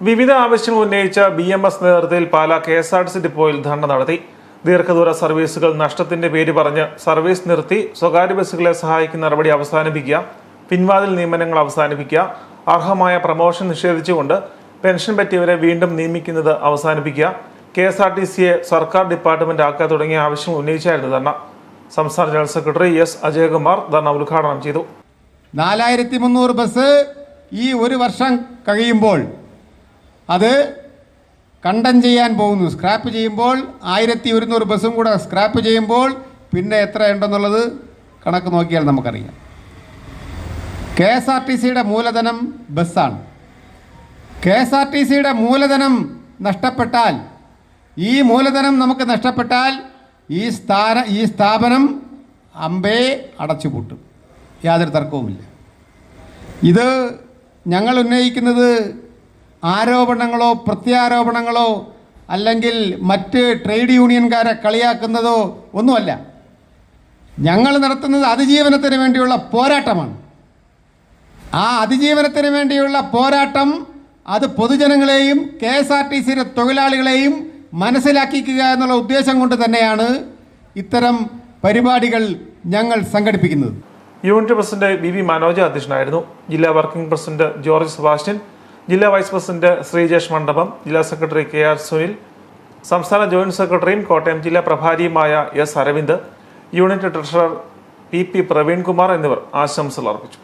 വിവിധ ആവശ്യങ്ങൾ ഉന്നയിച്ച ബി എം എസ് നേതൃത്വത്തിൽ Pala K S R T C ഡിപ്പോയിൽ ധർണ നടത്തി. ദീർഘദൂര സർവീസുകൾ നഷ്ടത്തിന്റെ പേര് പറഞ്ഞ് സർവീസ് നിർത്തി സ്വകാര്യ ബസ്സുകളെ സഹായിക്കുന്ന നടപടി അവസാനിപ്പിക്കുക പിൻവാതിൽ നിയമനങ്ങൾ അവസാനിപ്പിക്കുക അർഹമായ പ്രമോഷൻ നിഷേധിച്ചുകൊണ്ട് പെൻഷൻ പറ്റിയവരെ വീണ്ടും നിയമിക്കുന്നത് അവസാനിപ്പിക്കുക കെ എസ് ആർ ടി സിയെ സർക്കാർ ഡിപ്പാർട്ട്മെന്റ് ആക്കുക തുടങ്ങിയ ആവശ്യങ്ങൾ ഉന്നയിച്ചായിരുന്നു ധർണ. സംസ്ഥാന ജനറൽ സെക്രട്ടറി എസ് അജയകുമാർ ധർണ ഉദ്ഘാടനം ചെയ്തു. നാലായിരത്തി മുന്നൂറ് ബസ് ഈ ഒരു വർഷം കഴിയുമ്പോൾ അത് കണ്ടം ചെയ്യാൻ പോകുന്നു. സ്ക്രാപ്പ് ചെയ്യുമ്പോൾ ആയിരത്തി ഒരുന്നൂറ് ബസ്സും കൂടെ സ്ക്രാപ്പ് ചെയ്യുമ്പോൾ പിന്നെ എത്ര ഉണ്ടെന്നുള്ളത് കണക്ക് നോക്കിയാൽ നമുക്കറിയാം. കെ എസ് ആർ ടി സിയുടെ മൂലധനം ബസ്സാണ്. കെ എസ് ആർ ടി സിയുടെ മൂലധനം നഷ്ടപ്പെട്ടാൽ ഈ മൂലധനം നമുക്ക് നഷ്ടപ്പെട്ടാൽ ഈ സ്ഥാന ഈ സ്ഥാപനം അമ്പേ അടച്ചുപൂട്ടും. യാതൊരു തർക്കവുമില്ല. ഇത് ഞങ്ങൾ ഉന്നയിക്കുന്നത് ആരോപണങ്ങളോ പ്രത്യാരോപണങ്ങളോ അല്ലെങ്കിൽ മറ്റ് ട്രേഡ് യൂണിയൻകാരെ കളിയാക്കുന്നതോ ഒന്നുമല്ല. ഞങ്ങൾ നടത്തുന്നത് അതിജീവനത്തിന് വേണ്ടിയുള്ള പോരാട്ടമാണ്. ആ അതിജീവനത്തിന് വേണ്ടിയുള്ള പോരാട്ടം അത് പൊതുജനങ്ങളെയും കെ എസ് ആർ ടി സിയുടെ തൊഴിലാളികളെയും മനസ്സിലാക്കിക്കുക എന്നുള്ള ഉദ്ദേശം കൊണ്ട് തന്നെയാണ് ഇത്തരം പരിപാടികൾ ഞങ്ങൾ സംഘടിപ്പിക്കുന്നത്. Unit president V V Manoj അധ്യക്ഷനായിരുന്നു. ജില്ലാ വർക്കിംഗ് പ്രസിഡന്റ് ജോർജ് സെബാസ്റ്റ്യൻ ജില്ലാ വൈസ് പ്രസിഡന്റ് ശ്രീജേഷ് മണ്ഡപം ജില്ലാ സെക്രട്ടറി കെ ആർ സുനിൽ സംസ്ഥാന ജോയിന്റ് സെക്രട്ടറിയും കോട്ടയം ജില്ലാ പ്രഭാരിയുമായ S Aravind unit treasurer P P Praveenkumar എന്നിവർ ആശംസകൾ അർപ്പിച്ചു.